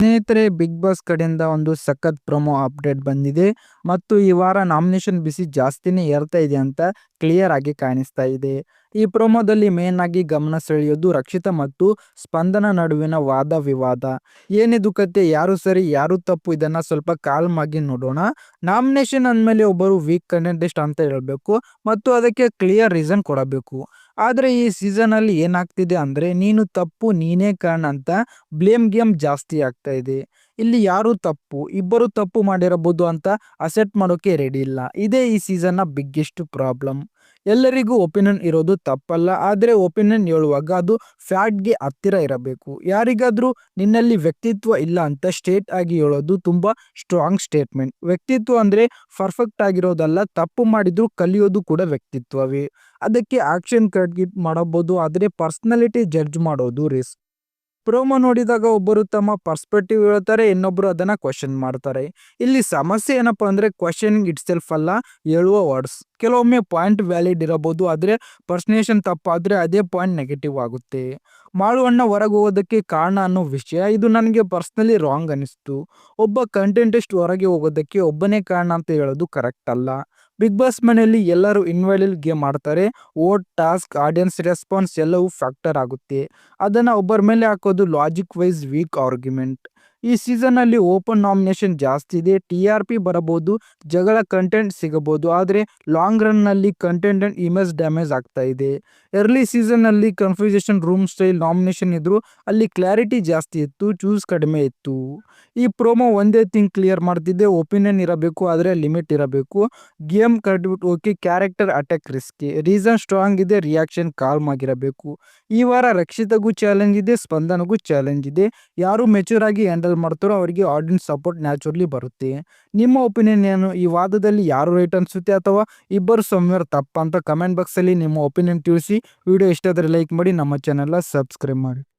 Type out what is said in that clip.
ಸ್ನೇಹಿತರೆ big boss ಕಡೆಯಿಂದ ಒಂದು ಸಖತ್ ಪ್ರೊಮೋ ಅಪ್ಡೇಟ್ ಬಂದಿದೆ ಮತ್ತು ಈ ವಾರ ನಾಮಿನೇಷನ್ ಬಿಸಿ ಜಾಸ್ತಿನೇ ಏರ್ತಾ ಇದೆ ಅಂತ ಕ್ಲಿಯರ್ ಆಗಿ ಕಾಣಿಸ್ತಾ ಇದೆ. ಈ ಪ್ರೊಮೋದಲ್ಲಿ ಮೇನ್ ಆಗಿ ಗಮನ ಸೆಳೆಯೋದು ರಕ್ಷಿತ ಮತ್ತು ಸ್ಪಂದನ ನಡುವಿನ ವಾದ ವಿವಾದ. ಏನಿದು ಕತೆ ಯಾರು ಸರಿ, ಯಾರು ತಪ್ಪು ಇದನ್ನ ಸ್ವಲ್ಪ ಕಾಲ್ಮ್ ಆಗಿ ನೋಡೋಣ. ನಾಮಿನೇಷನ್ ಅಂದಮೇಲೆ ಒಬ್ಬರು ವೀಕ್ ಕಂಟೆಸ್ಟೆಂಟ್ ಅಂತ ಹೇಳಬೇಕು ಮತ್ತು ಅದಕ್ಕೆ ಕ್ಲಿಯರ್ ರೀಸನ್ ಕೊಡಬೇಕು. ಆದರೆ ಈ ಸೀಸನಲ್ಲಿ ಏನಾಗ್ತಿದೆ ಅಂದರೆ ನೀನು ತಪ್ಪು, ನೀನೇ ಕಾರಣ ಅಂತ ಬ್ಲೇಮ್ ಗೇಮ್ ಜಾಸ್ತಿ ಆಗ್ತಾ ಇದೆ. ಇಲ್ಲಿ ಯಾರು ತಪ್ಪು? ಇಬ್ಬರು ತಪ್ಪು ಮಾಡಿರಬಹುದು ಅಂತ ಅಸೆಟ್ ಮಾಡೋಕೆ ರೆಡಿ ಇಲ್ಲ. ಇದೇ ಈ ಸೀಸನ್ನ ಬಿಗ್ಗೆಸ್ಟ್ ಪ್ರಾಬ್ಲಮ್ ಎಲ್ಲರಿಗೂ ಒಪಿನಿಯನ್ ಇರೋದು ತಪ್ಪಲ್ಲ, ಆದರೆ ಒಪಿನಿಯನ್ ಹೇಳುವಾಗ ಅದು ಫ್ಯಾಟ್ಗೆ ಹತ್ತಿರ ಇರಬೇಕು. ಯಾರಿಗಾದರೂ ನಿನ್ನಲ್ಲಿ ವ್ಯಕ್ತಿತ್ವ ಇಲ್ಲ ಅಂತ ಸ್ಟೇಟ್ ಆಗಿ ಹೇಳೋದು ತುಂಬ ಸ್ಟ್ರಾಂಗ್ ಸ್ಟೇಟ್ಮೆಂಟ್. ವ್ಯಕ್ತಿತ್ವ ಅಂದರೆ ಪರ್ಫೆಕ್ಟ್ ಆಗಿರೋದಲ್ಲ, ತಪ್ಪು ಮಾಡಿದ್ರು ಕಲಿಯೋದು ಕೂಡ ವ್ಯಕ್ತಿತ್ವವೇ. ಅದಕ್ಕೆ ಆಕ್ಷನ್ ಕ್ರೆಡಿಟ್ ಮಾಡಬಹುದು ಆದರೆ ಪರ್ಸ್ನಾಲಿಟಿ ಜಡ್ಜ್ ಮಾಡೋದು ರಿಸ್ಕ್. ಪ್ರೋಮೋ ನೋಡಿದಾಗ ಒಬ್ಬರು ತಮ್ಮ ಪರ್ಸ್ಪೆಕ್ಟಿವ್ ಹೇಳ್ತಾರೆ ಇನ್ನೊಬ್ಬರು ಅದನ್ನ ಕ್ವಶನ್ ಮಾಡ್ತಾರೆ. ಇಲ್ಲಿ ಸಮಸ್ಯೆ ಏನಪ್ಪಾ ಅಂದ್ರೆ ಕ್ವಶನಿಂಗ್ ಇಟ್ ಸೆಲ್ಫ್ ಅಲ್ಲ, ಹೇಳುವ ವರ್ಡ್ಸ್ ಕೆಲವೊಮ್ಮೆ ಪಾಯಿಂಟ್ ವ್ಯಾಲಿಡ್ ಇರಬಹುದು, ಆದರೆ ಪರ್ಸನೇಷನ್ ತಪ್ಪಾದರೆ ಅದೇ ಪಾಯಿಂಟ್ ನೆಗೆಟಿವ್ ಆಗುತ್ತೆ. ಮಾಳುವಣ್ಣ ಹೊರಗೆ ಹೋಗೋದಕ್ಕೆ ಕಾರಣ ಅನ್ನೋ ವಿಷಯ, ಇದು ನನಗೆ ಪರ್ಸ್ನಲಿ ರಾಂಗ್ ಅನಿಸ್ತು. ಒಬ್ಬ ಕಂಟೆಂಟೆಸ್ಟ್ ಹೊರಗೆ ಹೋಗೋದಕ್ಕೆ ಒಬ್ಬನೇ ಕಾರಣ ಅಂತ ಹೇಳೋದು ಕರೆಕ್ಟ್ ಅಲ್ಲ. ಬಿಗ್ ಬಾಸ್ ಮನೆಯಲ್ಲಿ ಎಲ್ಲರೂ ಇನ್ವಾಲ್ವ್ ಗೇಮ್ ಆಡ್ತಾರೆ ಓಟ್ ಟಾಸ್ಕ್ ಆಡಿಯನ್ಸ್ ರೆಸ್ಪಾನ್ಸ್ ಎಲ್ಲವೂ ಫ್ಯಾಕ್ಟರ್ ಆಗುತ್ತೆ. ಅದನ್ನು ಒಬ್ಬರ ಮೇಲೆ ಹಾಕೋದು ಲಾಜಿಕ್ ವೈಸ್ ವೀಕ್ ಆರ್ಗ್ಯುಮೆಂಟ್ ಈ ಸೀಸನ್ನಲ್ಲಿ ಓಪನ್ ನಾಮಿನೇಷನ್ ಜಾಸ್ತಿ ಇದೆ. ಟಿ ಆರ್ ಪಿ ಬರಬಹುದು, ಜಗಳ ಕಂಟೆಂಟ್ ಸಿಗಬಹುದು, ಆದರೆ ಲಾಂಗ್ ರನ್ನಲ್ಲಿ ಕಂಟೆಂಟ್ ಅಂಡ್ ಇಮೇಜ್ ಡ್ಯಾಮೇಜ್ ಆಗ್ತಾ ಇದೆ. ಎರ್ಲಿ ಸೀಸನ್ನಲ್ಲಿ ಕನ್ಫ್ಯೂಸೇಷನ್ ರೂಮ್ ಸ್ಟೈಲ್ ನಾಮಿನೇಷನ್ ಇದ್ದರೂ ಅಲ್ಲಿ ಕ್ಲಾರಿಟಿ ಜಾಸ್ತಿ ಇತ್ತು ಚೂಸ್ ಕಡಿಮೆ ಇತ್ತು. ಈ ಪ್ರೋಮೋ ಒಂದೇ ಥಿಂಗ್ ಕ್ಲಿಯರ್ ಮಾಡ್ತಿದ್ದೆ ಒಪಿನಿಯನ್ ಇರಬೇಕು, ಆದರೆ ಲಿಮಿಟ್ ಇರಬೇಕು. ಗೇಮ್ ಕಟ್ಬಿಟ್ಟು okay character attack risky reason strong ಇದೆ ರಿಯಾಕ್ಷನ್ ಕಾಲ್ಮ್ ಆಗಿರಬೇಕು. ಈ ವಾರ ರಕ್ಷಿತಗೂ ಚಾಲೆಂಜ್ ಇದೆ, ಸ್ಪಂದನಗೂ ಚಾಲೆಂಜ್ ಇದೆ. ಯಾರು ಮೆಚೂರ್ ಆಗಿ ಹ್ಯಾಂಡಲ್ ಮಾಡ್ತಾರೋ ಅವರಿಗೆ ಆಡಿಯನ್ಸ್ ಸಪೋರ್ಟ್ ನ್ಯಾಚುರಲಿ ಬರುತ್ತೆ. ನಿಮ್ಮ ಒಪಿನಿಯನ್ ಏನು? ಈ ವಾದದಲ್ಲಿ ಯಾರು ರೈಟ್ ಅನಿಸುತ್ತೆ ಅಥವಾ ಇಬ್ಬರು ಸಮ್ವೇರ್ ತಪ್ಪ ಅಂತ ಕಮೆಂಟ್ ಬಾಕ್ಸಲ್ಲಿ ನಿಮ್ಮ ಒಪಿನಿಯನ್ ತಿಳಿಸಿ. ವಿಡಿಯೋ ಇಷ್ಟ ಆದರೆ ಲೈಕ್ ಮಾಡಿ, ನಮ್ಮ ಚಾನೆಲ್ನ ಸಬ್ಸ್ಕ್ರೈಬ್ ಮಾಡಿ.